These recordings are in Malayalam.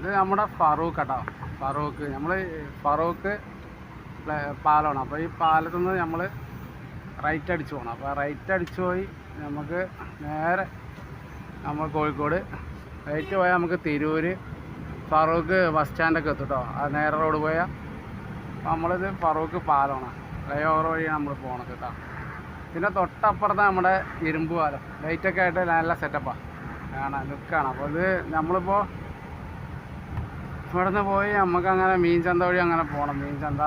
ഇത് നമ്മുടെ ഫറൂഖ് കേട്ടോ. ഫറൂഖ്. നമ്മൾ ഫറൂഖ് പ്ല- പാലമാണ് അപ്പോൾ ഈ പാലത്തു നിന്ന് നമ്മൾ റൈറ്റ് അടിച്ചു പോകണം അപ്പോൾ റൈറ്റ് അടിച്ചു പോയി നമുക്ക് നേരെ നമ്മൾ കോഴിക്കോട്. റൈറ്റ് പോയാൽ നമുക്ക് തിരൂർ ഫറൂഖ് ബസ് സ്റ്റാൻഡൊക്കെ എത്തും ആ നേരെ റോഡ് പോയാൽ നമ്മളിത് ഫറൂഖ് പാലമാണ് ഫ്ലൈ ഓവർ വഴിയാണ് നമ്മൾ പോകണം കേട്ടോ. പിന്നെ തൊട്ടപ്പുറത്ത് നമ്മുടെ ഇരുമ്പ് പാലം. ലൈറ്റൊക്കെ ആയിട്ട് നല്ല സെറ്റപ്പാണ് കാണാൻ ലുക്കാണ് അപ്പോൾ ഇത് നമ്മളിപ്പോൾ ഇവിടുന്ന് പോയി നമുക്ക് അങ്ങനെ മീൻ ചന്ത വഴി അങ്ങനെ പോകണം മീൻ ചന്ത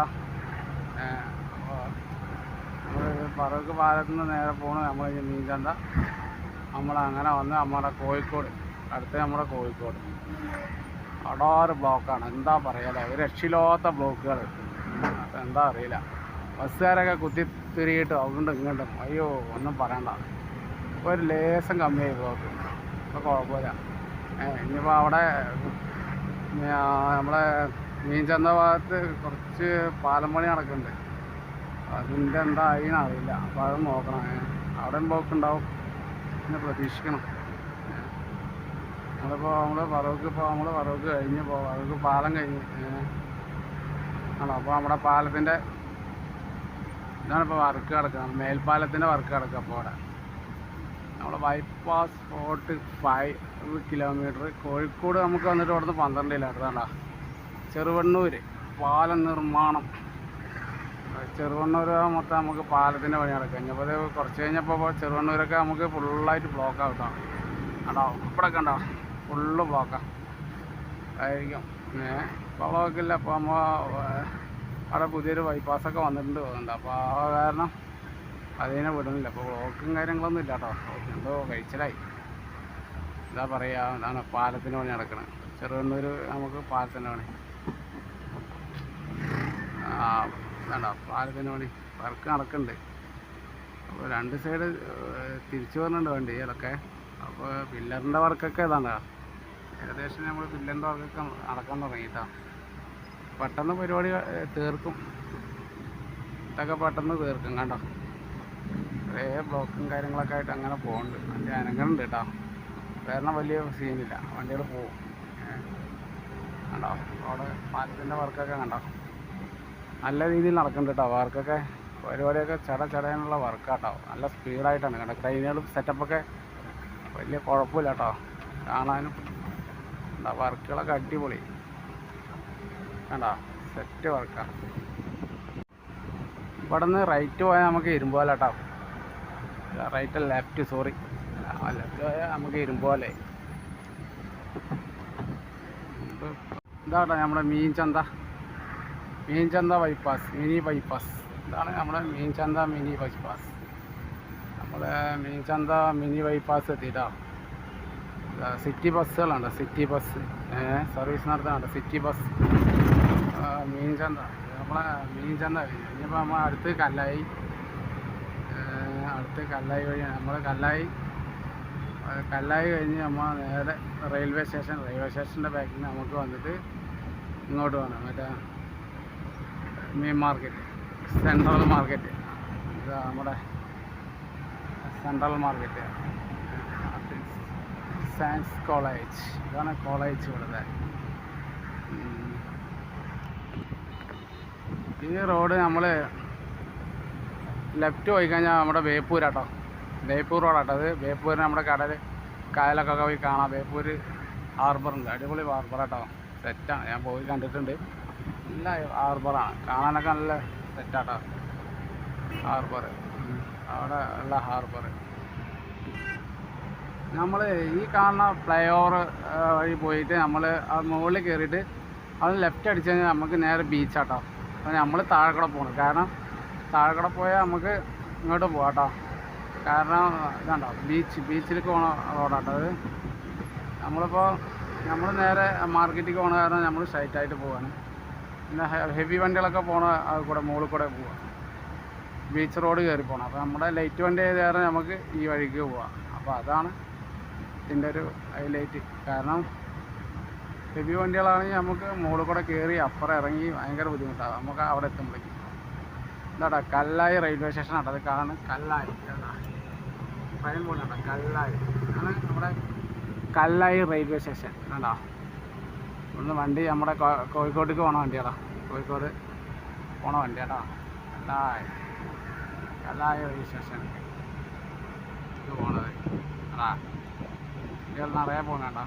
പറവക്ക് പാലത്ത് നിന്ന് നേരെ പോകണം നമ്മൾ മീൻ ചന്ത നമ്മൾ അങ്ങനെ വന്ന് നമ്മുടെ കോഴിക്കോട് അടുത്ത് നമ്മുടെ കോഴിക്കോട്. അടാറ് ബ്ലോക്കാണ്. എന്താ പറയാല്ലേ ഒരു രക്ഷയില്ലാത്ത ബ്ലോക്കുകൾ എന്താ അറിയില്ല. ബസ്സുകാരൊക്കെ കുത്തി തിരിയിട്ട് ഇങ്ങോട്ടും അയ്യോ ഒന്നും പറയണ്ട. ഒരു ലേസം കമ്മിയായി ബ്ലോക്ക്. ഇപ്പോൾ കുഴപ്പമില്ല. ഇനിയിപ്പോൾ അവിടെ നമ്മളെ മീൻ ചന്ത ഭാഗത്ത് കുറച്ച് പാലം പണി നടക്കുന്നുണ്ട് അതിന്റെ എന്തായി അറിയില്ല. അപ്പോൾ അത് നോക്കണം. അവിടെ ഉണ്ടാവും പിന്നെ പ്രതീക്ഷിക്കണം. നമ്മളിപ്പോൾ നമ്മൾ പറവക്ക് ഇപ്പോൾ നമ്മൾ പറവക്ക് കഴിഞ്ഞ് ഇപ്പോൾ അവർക്ക് പാലം കഴിഞ്ഞ്. ആണോ? അപ്പോൾ നമ്മുടെ പാലത്തിന്റെ ഇതാണ് ഇപ്പോൾ വർക്ക് കിടക്കുന്നത് മേൽപ്പാലത്തിന്റെ വർക്ക് കിടക്കുക അപ്പോൾ അവിടെ. നമ്മൾ bypass forty five kilometre Kozhikode നമുക്ക് വന്നിട്ട് അവിടുന്ന് പന്ത്രണ്ട് കിലോമീറ്റർ കണ്ടാ ചെറുവണ്ണൂർ പാലം നിർമ്മാണം. ചെറുവണ്ണൂർ മൊത്തം നമുക്ക് പാലത്തിന്റെ പണി നടക്കുക കഴിഞ്ഞപ്പോൾ അത് കുറച്ച് കഴിഞ്ഞപ്പോൾ ചെറുവണ്ണൂരൊക്കെ നമുക്ക് ഫുള്ളായിട്ട് ബ്ലോക്ക് ആവട്ടോ. കണ്ടോ ഇവിടെ കണ്ടോ? ഫുള്ള് ബ്ലോക്കാണ് ആയിരിക്കും. ഏ ഇപ്പോൾ ബ്ലോക്കില്ല അപ്പോൾ നമ്മൾ അവിടെ പുതിയൊരു ബൈപ്പാസൊക്കെ വന്നിട്ടുണ്ട് തോന്നുന്നുണ്ട്. അപ്പോൾ ആ കാരണം അതിനെ വിടുന്നില്ല. അപ്പോൾ ബ്ലോക്കും കാര്യങ്ങളൊന്നും ഇല്ല കേട്ടോ എന്തോ കഴിച്ചിലായി. എന്താ പറയുക എന്താണ് പാലത്തിന് പണി നടക്കണത് ചെറുകണ്ണൂർ നമുക്ക് പാലത്തിന്റെ പണി. ആ വേണ്ട പാലത്തിന് പണി. വർക്ക് നടക്കുന്നുണ്ട് അപ്പോൾ രണ്ട് സൈഡ് തിരിച്ചു വരുന്നുണ്ട് വണ്ടി ഇതിലൊക്കെ അപ്പോൾ പില്ലറിന്റെ വർക്കൊക്കെ ഇതാണ്. ഏകദേശം നമ്മൾ പില്ലറിന്റെ വർക്കൊക്കെ നടക്കാൻ തുടങ്ങിയിട്ടാ. പെട്ടെന്ന് പരിപാടി തീർക്കും. ഇതൊക്കെ പെട്ടെന്ന് തീർക്കും കണ്ടോ? കുറേ ബ്ലോക്കും കാര്യങ്ങളൊക്കെ ആയിട്ട് അങ്ങനെ പോകുന്നുണ്ട് വണ്ടി അനങ്ങുന്നുണ്ട് കേട്ടോ കാരണം വലിയ സീനില്ല വണ്ടികൾ പോവും. കണ്ടോ? അവിടെ പാലത്തിന്റെ വർക്കൊക്കെ കണ്ടോ? നല്ല രീതിയിൽ നടക്കുന്നുണ്ട് കേട്ടോ വർക്കൊക്കെ പരിപാടിയൊക്കെ ചട ചടയാനുള്ള വർക്കാട്ടോ. നല്ല സ്പീഡായിട്ടാണ്. കണ്ടോ? ട്രെയിനുകളും സെറ്റപ്പൊക്കെ വലിയ കുഴപ്പമില്ല കേട്ടോ കാണാനും എന്താ വർക്കുകളൊക്കെ അടിപൊളി. കണ്ടോ? സെറ്റ് വർക്കാണ് ഇവിടെ നിന്ന് റൈറ്റ് പോയാൽ നമുക്ക് ഇരുമ്പോല റൈറ്റ് ലെഫ്റ്റ് സോറി ലെഫ്റ്റ് നമുക്ക് ഇരുമ്പോലെ ഇതാട്ടോ നമ്മുടെ മീൻ ചന്ത. മീൻ ചന്ത ബൈപ്പാസ് മിനി ബൈപ്പാസ് ഇതാണ് നമ്മുടെ മീൻ ചന്ത മിനി ബൈപ്പാസ് നമ്മുടെ മീൻ ചന്ത മിനി ബൈപ്പാസ് എത്തിയിട്ടാ സിറ്റി ബസ്സുകളുണ്ട് സിറ്റി ബസ് സർവീസ് നടത്താനുണ്ട് സിറ്റി ബസ് മീൻ ചന്ത. നമ്മളെ മീൻ ചന്ത ഇനിയിപ്പോൾ നമ്മൾ അടുത്ത് കല്ലായി. അടുത്ത് കല്ലായി വഴിയാണ്. നമ്മൾ കല്ലായി കല്ലായി കഴിഞ്ഞ് നമ്മൾ നേരെ റെയിൽവേ സ്റ്റേഷൻ റെയിൽവേ സ്റ്റേഷന്റെ ബാക്കിൽ നിന്ന് നമുക്ക് വന്നിട്ട് ഇങ്ങോട്ട് വേണം മറ്റേ മീൻ മാർക്കറ്റ് സെൻട്രൽ മാർക്കറ്റ് ഇതാ നമ്മുടെ സെൻട്രൽ മാർക്കറ്റ് സയൻസ് കോളേജ് ഇതാണ് കോളേജ് ഇവിടുത്തെ. ഈ റോഡ് നമ്മൾ ലെഫ്റ്റ് പോയി കഴിഞ്ഞാൽ നമ്മുടെ ബേപ്പൂരാട്ടോ ബേപ്പൂർ റോഡാട്ടോ അത്. ബേപ്പൂരിന് നമ്മുടെ കടൽ കായലൊക്കെ പോയി കാണാം. ബേപ്പൂർ ഹാർബറുണ്ട് അടിപൊളി ഹാർബറാട്ടോ സെറ്റാണ് ഞാൻ പോയി കണ്ടിട്ടുണ്ട്. നല്ല ഹാർബറാണ് കാണാനൊക്കെ നല്ല സെറ്റാട്ടോ ഹാർബർ അവിടെ ഉള്ള ഹാർബർ നമ്മൾ ഈ കാണുന്ന ഫ്ലൈ ഓവർ വഴി പോയിട്ട് നമ്മൾ ആ മുകളിൽ കയറിയിട്ട് അത് ലെഫ്റ്റ് അടിച്ചു കഴിഞ്ഞാൽ നമുക്ക് നേരെ ബീച്ചാട്ടോ അപ്പോൾ നമ്മൾ താഴെക്കൂടെ പോകണം കാരണം താഴെക്കൂടെ പോയാൽ നമുക്ക് ഇങ്ങോട്ട് പോകാം കേട്ടോ കാരണം ഇതാണ്ടോ ബീച്ച് ബീച്ചിലേക്ക് പോകണ റോഡാട്ടോ അത്. നമ്മളിപ്പോൾ നമ്മൾ നേരെ മാർക്കറ്റിലേക്ക് പോകണ കാരണം നമ്മൾ സ്ട്രൈറ്റായിട്ട് പോവാണ്. പിന്നെ ഹെവി വണ്ടികളൊക്കെ പോകണ അത് കൂടെ മുകളിൽ കൂടെ പോവാം. ബീച്ച് റോഡ് കയറി പോകണം അപ്പോൾ നമ്മുടെ ലൈറ്റ് വണ്ടി ആയത് കാരണം നമുക്ക് ഈ വഴിക്ക് പോവാം. അപ്പോൾ അതാണ് ഇതിന്റെ ഒരു ഹൈലൈറ്റ് കാരണം ഹെവി വണ്ടികളാണെങ്കിൽ നമുക്ക് മുകളിൽ കൂടെ കയറി അപ്പുറം ഇറങ്ങി ഭയങ്കര ബുദ്ധിമുട്ടാണ് നമുക്ക് അവിടെ എത്തുമ്പോഴേക്കും. എന്താടാ കല്ലായി റെയിൽവേ സ്റ്റേഷൻ ആട്ടോ അത് കല്ലായി. ട്രെയിൻ പോകുന്നുണ്ടോ കല്ലായി. ആണ് നമ്മുടെ കല്ലായി റെയിൽവേ സ്റ്റേഷൻ. കണ്ടോ ഇവിടുന്ന് വണ്ടി നമ്മുടെ കോഴിക്കോട്ടേക്ക് പോണ വണ്ടിയാടാ. കോഴിക്കോട് പോണ വണ്ടിയാടാ. കല്ലായി. കല്ലായ റെയിൽവേ സ്റ്റേഷൻ. പോണത്. ആടാ ഇയാൾ നിറയെ പോകണേട്ടാ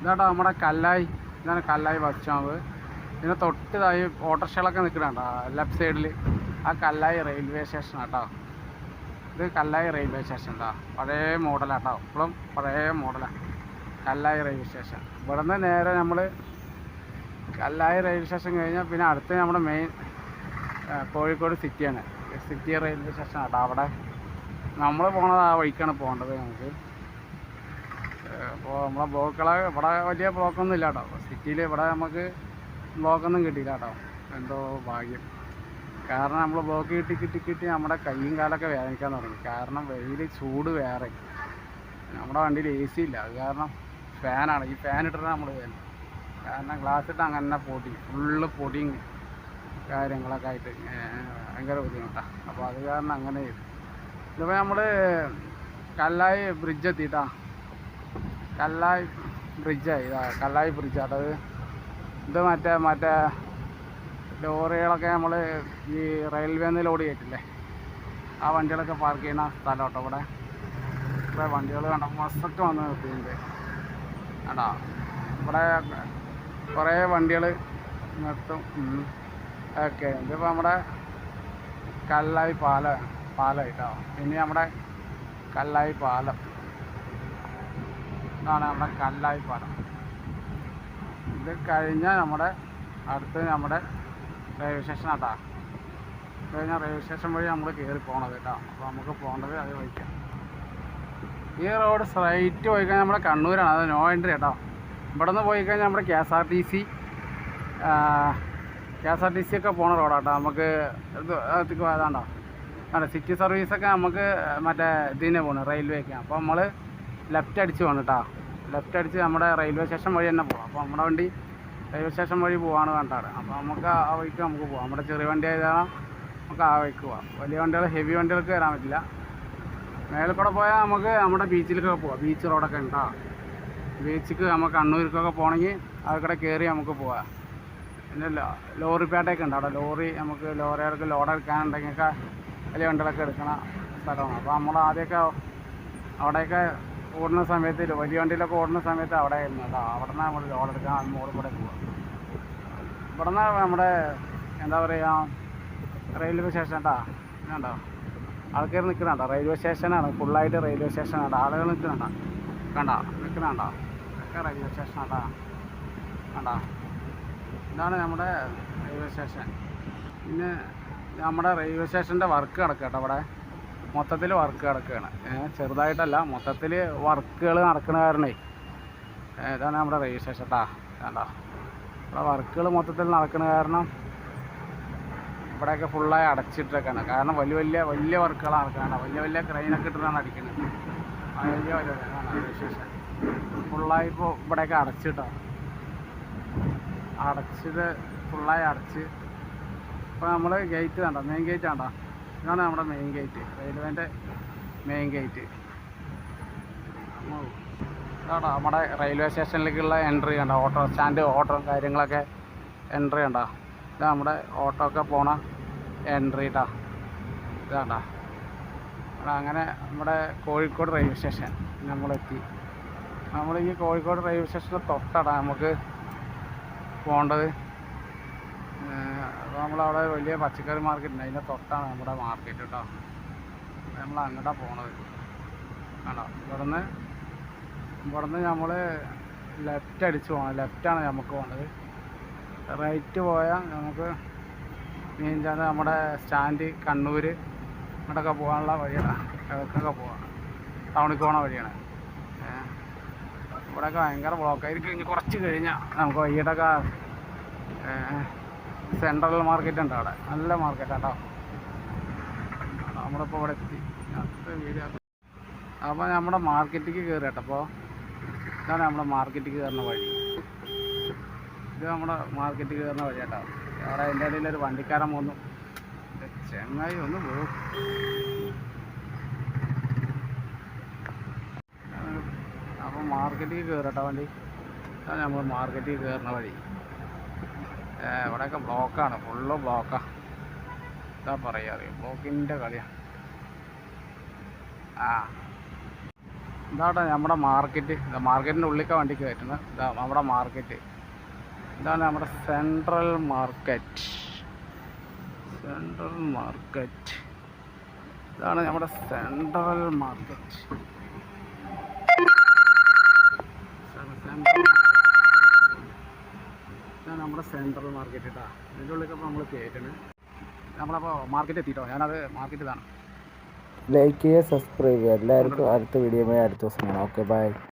ഇതാട്ടോ നമ്മുടെ കല്ലായി. ഇതാണ് കല്ലായി സ്റ്റോപ്പ് ഇതിന് ഒക്കെ ഓട്ടോറിക്ഷകളൊക്കെ നിൽക്കണേട്ടാ ലെഫ്റ്റ് സൈഡിൽ ആ കല്ലായി റെയിൽവേ സ്റ്റേഷൻ കേട്ടോ ഇത് കല്ലായി റെയിൽവേ സ്റ്റേഷൻ കേട്ടോ പഴയ മോഡലാണ് കേട്ടോ ഇപ്പോഴും പഴയ മോഡലാണ് കല്ലായി റെയിൽവേ സ്റ്റേഷൻ. ഇവിടുന്ന് നേരെ നമ്മൾ കല്ലായി റെയിൽവേ സ്റ്റേഷൻ കഴിഞ്ഞാൽ പിന്നെ അടുത്ത് നമ്മുടെ മെയിൻ കോഴിക്കോട് സിറ്റിയാണ്. സിറ്റി റെയിൽവേ സ്റ്റേഷൻ കേട്ടോ അവിടെ. നമ്മൾ പോണത് ആ വഴിക്കാണ് പോകേണ്ടത് നമുക്ക്. അപ്പോൾ നമ്മളെ ബ്ലോക്കുകളെ ഇവിടെ വലിയ ബ്ലോക്കൊന്നും ഇല്ല കേട്ടോ സിറ്റിയിൽ ഇവിടെ നമുക്ക് ബ്ലോക്കൊന്നും കിട്ടിയില്ല കേട്ടോ എന്തോ ഭാഗ്യം. കാരണം നമ്മൾ ബ്ലോക്ക് കിട്ടി കിട്ടി കിട്ടി നമ്മുടെ കൈയും കാലൊക്കെ വേദനിക്കാൻ തുടങ്ങി. കാരണം വെയിൽ ചൂട് വേറെ. നമ്മുടെ വണ്ടിയിൽ എ സി ഇല്ല. അത് കാരണം ഫാനാണ് ഈ ഫാൻ ഇട്ടിട്ട് നമ്മൾ വേദന കാരണം ഗ്ലാസ് ഇട്ട് അങ്ങനെ പൊടി ഫുള്ള് പൊടിയും കാര്യങ്ങളൊക്കെ ആയിട്ട് ഭയങ്കര ബുദ്ധിമുട്ടാണ് അപ്പോൾ അത് കാരണം അങ്ങനെ ചെയ്തു. ഇതിപ്പോൾ നമ്മൾ കല്ലായി ബ്രിഡ്ജ് എത്തിയിട്ടാ. കല്ലായി ബ്രിഡ്ജായി കല്ലായി ബ്രിഡ്ജ് അത് ഇത് മറ്റേ മറ്റേ ലോറികളൊക്കെ നമ്മൾ ഈ റെയിൽവേന്ന് ലോഡ് ചെയ്തിട്ടില്ലേ? ആ വണ്ടികളൊക്കെ പാർക്ക് ചെയ്യുന്ന സ്ഥലം കേട്ടോ ഇവിടെ. ഇവിടെ വണ്ടികൾ കണ്ട മസ്സൊക്കെ വന്ന് നിർത്തിയിട്ടുണ്ട്. കേട്ടോ ഇവിടെ കുറേ വണ്ടികൾ നിർത്തും. ഓക്കെ ഇതിപ്പോൾ നമ്മുടെ കല്ലായി പാല പാലം കേട്ടോ. പിന്നെ നമ്മുടെ കല്ലായി പാലം. ഇതാണ് നമ്മുടെ കല്ലായി പാലം. ഇത് കഴിഞ്ഞാൽ നമ്മുടെ അടുത്ത് നമ്മുടെ റെയിൽവേ സ്റ്റേഷൻ ആട്ടാ. കഴിഞ്ഞാൽ റെയിൽവേ സ്റ്റേഷൻ വഴി നമ്മൾ കയറി പോകണത് കേട്ടോ. അപ്പോൾ നമുക്ക് പോകേണ്ടത് അത് വഴിക്കാം. ഈ റോഡ് സ്ട്രൈറ്റ് പോയി കഴിഞ്ഞാൽ നമ്മുടെ കണ്ണൂരാണ്. അത് നോ എൻട്രി കേട്ടോ ഇവിടെ നിന്ന് പോയി കഴിഞ്ഞാൽ നമ്മുടെ K S R T C K S R T C ഒക്കെ പോണ റോഡാട്ടോ നമുക്ക് അതാണ്ടോ അല്ല സിറ്റി സർവീസൊക്കെ നമുക്ക് മറ്റേ ഇതിനെ പോകണം റെയിൽവേക്ക് അപ്പോൾ നമ്മൾ ലെഫ്റ്റ് അടിച്ച് പോകണം കേട്ടോ. ലെഫ്റ്റ് അടിച്ച് നമ്മുടെ റെയിൽവേ സ്റ്റേഷൻ വഴി തന്നെ പോകാം അപ്പോൾ നമ്മുടെ വണ്ടി റെയിൽവേ സ്റ്റേഷൻ വഴി പോവാണ് കണ്ടാണ്. അപ്പോൾ നമുക്ക് ആ വഴിക്ക് നമുക്ക് പോകാം നമ്മുടെ ചെറിയ വണ്ടി ആയതാണ് നമുക്ക് ആ വഴിക്ക് പോകാം വലിയ വണ്ടികൾ ഹെവി വണ്ടികൾക്ക് വരാൻ പറ്റില്ല. മേലെ കൂടെ പോയാൽ നമുക്ക് നമ്മുടെ ബീച്ചിലേക്കൊക്കെ പോവാം. ബീച്ച് റോഡൊക്കെ ഉണ്ടോ? ബീച്ചിക്ക് നമുക്ക് കണ്ണൂർക്കൊക്കെ പോകണമെങ്കിൽ അവിടെ കയറി നമുക്ക് പോവാം. പിന്നെ ലോറി ലോറിപ്പേട്ടയൊക്കെ ഉണ്ട്. അവിടെ ലോറി നമുക്ക് ലോറികൾക്ക് ലോഡ് എടുക്കാനുണ്ടെങ്കിലൊക്കെ വലിയ വണ്ടികളൊക്കെ എടുക്കണ സ്ഥലമാണ്. അപ്പോൾ നമ്മൾ ആദ്യമൊക്കെ അവിടെയൊക്കെ ഓടുന്ന സമയത്ത് വലിയ വണ്ടിയിലൊക്കെ ഓടുന്ന സമയത്ത് അവിടെ ആയിരുന്നു. കേട്ടോ അവിടെ നിന്ന് നമ്മൾ ലോഡ് എടുക്കാൻ മോളിൽ കൂടെ പോവാം. ഇവിടെ നിന്ന് നമ്മുടെ എന്താ പറയുക റെയിൽവേ സ്റ്റേഷൻ കേട്ടോ കണ്ടോ ആൾക്കാർ നിൽക്കുന്നുണ്ടോ? റെയിൽവേ സ്റ്റേഷനാണ്. ഫുള്ളായിട്ട് റെയിൽവേ സ്റ്റേഷനാണ്. ആളുകൾ നിൽക്കുന്നുണ്ടോ? കണ്ടോ? നിൽക്കുന്നുണ്ടോ? ഒക്കെ റെയിൽവേ സ്റ്റേഷൻ സ്റ്റേഷനാട്ടോ. കണ്ടോ? ഇതാണ് നമ്മുടെ റെയിൽവേ സ്റ്റേഷൻ. പിന്നെ നമ്മുടെ റെയിൽവേ സ്റ്റേഷന്റെ വർക്ക് കിടക്കുക അവിടെ. മൊത്തത്തിൽ വർക്ക് കിടക്കുകയാണ്. ചെറുതായിട്ടല്ല മൊത്തത്തിൽ വർക്കുകൾ നടക്കുന്ന കാരണേ. ഇതാണ് നമ്മുടെ രജിസ്ട്രേഷൻ കേട്ടോ കണ്ടോ ഇവിടെ വർക്കുകൾ മൊത്തത്തിൽ നടക്കുന്ന കാരണം ഇവിടെയൊക്കെ ഫുള്ളായി അടച്ചിട്ടൊക്കെയാണ് കാരണം വലിയ വലിയ വലിയ വർക്കുകൾ നടക്കുകയാണ് വലിയ വലിയ ക്രെയിനൊക്കെ ഇട്ടിട്ടാണ് അടിക്കുന്നത് വലിയ വലിയ രജിസ്ട്രേഷൻ ഫുള്ളായി ഇപ്പോൾ ഇവിടെയൊക്കെ അടച്ചിട്ടാണ് അടച്ചിട്ട് ഫുള്ളായി അടച്ച്. ഇപ്പോൾ നമ്മൾ ഗേറ്റ് വേണ്ട മെയിൻ ഗേറ്റ് കണ്ടോ ഇതാണ് നമ്മുടെ മെയിൻ ഗേറ്റ് റെയിൽവേന്റെ മെയിൻ ഗേറ്റ് ഇതാണ് നമ്മുടെ റെയിൽവേ സ്റ്റേഷനിലേക്കുള്ള എൻട്രി കണ്ടോ? ഓട്ടോ സ്റ്റാൻഡ് ഓട്ടോ കാര്യങ്ങളൊക്കെ എൻട്രി കണ്ടോ? ഇത് നമ്മുടെ ഓട്ടോ ഒക്കെ പോണ എൻട്രി ഇട്ടാ ഇതാണ്ടോ അങ്ങനെ നമ്മുടെ കോഴിക്കോട് റെയിൽവേ സ്റ്റേഷൻ നമ്മളെത്തി. നമ്മൾ ഈ കോഴിക്കോട് റെയിൽവേ സ്റ്റേഷനിൽ തൊട്ടാണ് നമുക്ക് പോകേണ്ടത് അപ്പോൾ നമ്മളവിടെ വലിയ പച്ചക്കറി മാർക്കറ്റ് ഉണ്ട്. അതിന്റെ തൊട്ടാണ് നമ്മുടെ മാർക്കറ്റ് കേട്ടോ. നമ്മൾ അങ്ങോട്ടാണ് പോണത്. കേട്ടോ ഇവിടുന്ന് ഇവിടുന്ന് നമ്മൾ ലെഫ്റ്റ് അടിച്ച് പോകണം ലെഫ്റ്റാണ് നമുക്ക് പോകേണ്ടത് റൈറ്റ് പോയാൽ നമുക്ക് മീൻചാന്ന് നമ്മുടെ സ്റ്റാൻഡ് കണ്ണൂർ അങ്ങോട്ടൊക്കെ പോകാനുള്ള വഴിയാണ് കിഴക്കൊക്കെ പോകാം ടൗണിൽ പോകണ വഴിയാണ്. ഇവിടെയൊക്കെ ഭയങ്കര ബ്ലോക്കായിരിക്കും ഇനി കുറച്ച് കഴിഞ്ഞാൽ നമുക്ക് വൈകിട്ടൊക്കെ സെൻട്രൽ മാർക്കറ്റ് ഉണ്ട് അവിടെ. നല്ല മാർക്കറ്റ് കേട്ടോ നമ്മളിപ്പോൾ ഇവിടെ എത്തി. അപ്പോൾ നമ്മുടെ മാർക്കറ്റിലേക്ക് കയറി ഇതാണ് നമ്മുടെ മാർക്കറ്റിക്ക് കയറുന്ന വഴി. ഇത് നമ്മുടെ മാർക്കറ്റിൽ കയറുന്ന വഴി കേട്ടോ അവിടെ എന്റെ ഇടയിൽ ഒരു വണ്ടിക്കാരൻ പോന്നു. ചെങ്ങായി ഒന്ന് പോകും അപ്പോൾ മാർക്കറ്റിൽ കയറട്ടോ വണ്ടി. ഇതാണ് നമ്മൾ മാർക്കറ്റിൽ കയറുന്ന വഴി. ഇവിടെയൊക്കെ ബ്ലോക്കാണ്. ഫുള്ള് ബ്ലോക്കാണ് എന്താ പറയുക അറിയാം? ബ്ലോക്കിന്റെ കളിയാണ് ആ. ഇതാട്ടെ നമ്മുടെ മാർക്കറ്റ്. മാർക്കറ്റിന്റെ ഉള്ളിക്ക വണ്ടിക്ക് കയറ്റുന്നത് ഇതാ നമ്മുടെ മാർക്കറ്റ്. ഇതാണ് നമ്മുടെ സെൻട്രൽ മാർക്കറ്റ്. Central market. ഇതാണ് നമ്മുടെ സെൻട്രൽ മാർക്കറ്റ്. ഇതാണ് നമ്മുടെ സെൻട്രൽ മാർക്കറ്റ് കേട്ടോ ഇതിന്റെ ഉള്ളിലേക്ക് നമ്മൾ കയറ്റണ് നമ്മളപ്പോൾ മാർക്കറ്റ് എത്തിയിട്ടോ ഞാനത് മാർക്കറ്റ് ഇതാണ്. ലൈക്ക് ചെയ്യുക സബ്സ്ക്രൈബ് ചെയ്യുക എല്ലാവർക്കും അടുത്ത വീഡിയോയുമായി അടുത്ത ദിവസം കാണാം. Okay bye